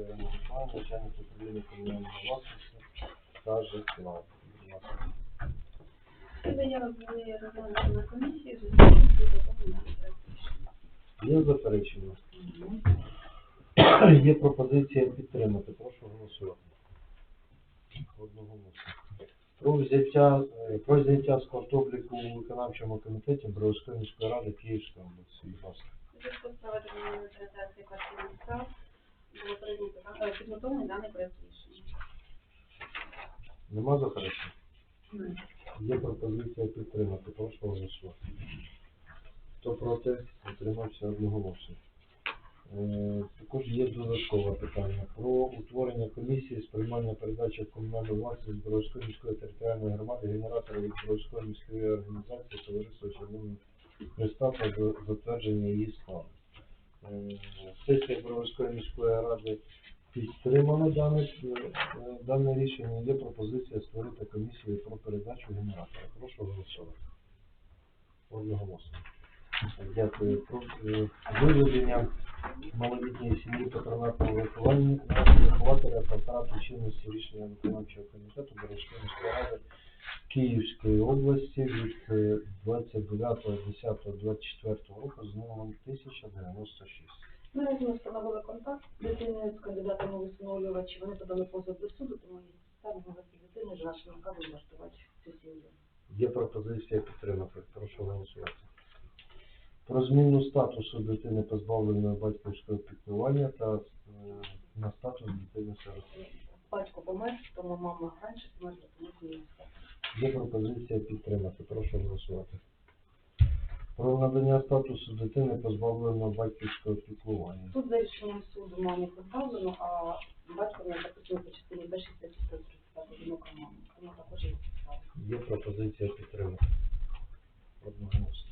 Ірина начальник управління комунальної власності та житла. Ці заяви були розглянуті на комісії, вже. Є заперечення? Є пропозиція підтримати. Прошу голосувати. Одноголосно. Про взяття, е, про взяття з квартобліку у виконавчому комітеті Бровської міської ради Київської області. Будь ласка. Даний проект рішення. Нема заперечень? Є пропозиція підтримати. Прошу голосувати. Хто проти, утримався одноголосно. Е, Також є додаткове питання про утворення комісії з приймання передачі в комунальну власність Боровської міської територіальної громади генератора від Боровської міської організації Товариства Червоного Христа та за- затвердження її складу. Е, Сесія Боровської міської ради підтримала дане, е, дане рішення. Є пропозиція створити комісію про передачу генератора. Прошу голосувати. Одноголосно. Дякую. Про е, виведення малолітньої сім'ї патронатного виховання вихователя та втрату чинності рішення виконавчого комітету міської ради Київської області від е, 29.10.24 року з номером 1096. Ми встановили контакт з дитиною, з у встановлювачі. Вони подали позов до суду, тому ставимо за дитини з нашим наказом влаштувати цю сім'ю. Є пропозиція підтримати. Прошу голосувати. Про зміну статусу дитини позбавленої батьківського піклування та е, на статус дитини сироти. Батько помер, тому мама раніше померла, тому. Є пропозиція підтримати. Прошу голосувати. Про надання статусу дитини позбавленої батьківського піклування. Тут за рішенням суду мамі позбавлено, а батько не записано по частині першій статті 135 одинока мама. Тому також є підстави. Є пропозиція підтримати. Одноголосно.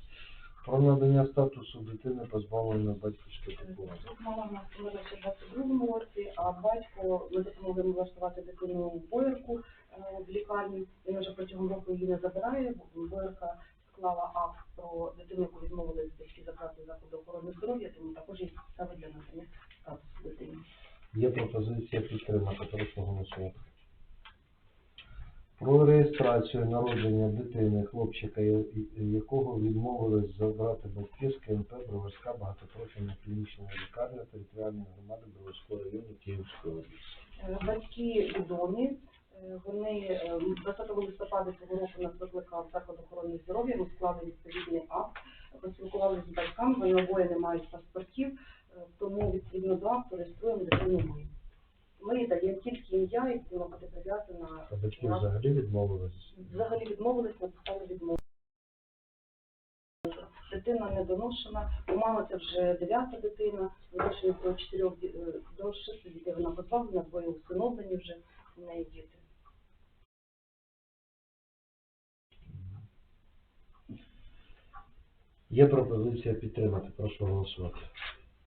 Про надання статусу дитини позбавленої батьківського піклування. Тут мама в нас померла ще в 22-му році, а батько ми допомогли йому влаштувати дитину в боярку е, в лікарні. Він вже протягом року її не забирає, бо боярка склала акт про дитину, яку відмовили батьки забрати заходи охорони здоров'я, тому також є підстави для надання статусу дитини. Є пропозиція підтримати. Прошу голосувати. Про реєстрацію народження дитини, хлопчика, якого відмовились забрати батьки з КМП Броварська багатопрофільна клінічна лікарня територіальної громади Броварського району Київської області. Е, Батьки відомі. Вони е, 20 листопада цього року нас викликав заклад охорони здоров'я. Ми склали відповідний акт, поспілкувалися з батьками. Вони обоє не мають паспортів, е, тому відповідно до акту реєструємо дитину ми. Ми даємо тільки ім'я і вона буде прив'язана. А батьки взагалі відмовились? Взагалі відмовились на підставі відмови. Дитина недоношена, у мами це вже дев'ята дитина, вирішення про чотирьох е, до шести дітей вона позбавлена, двоє усиновлені вже у неї діти. Є пропозиція підтримати. Прошу голосувати.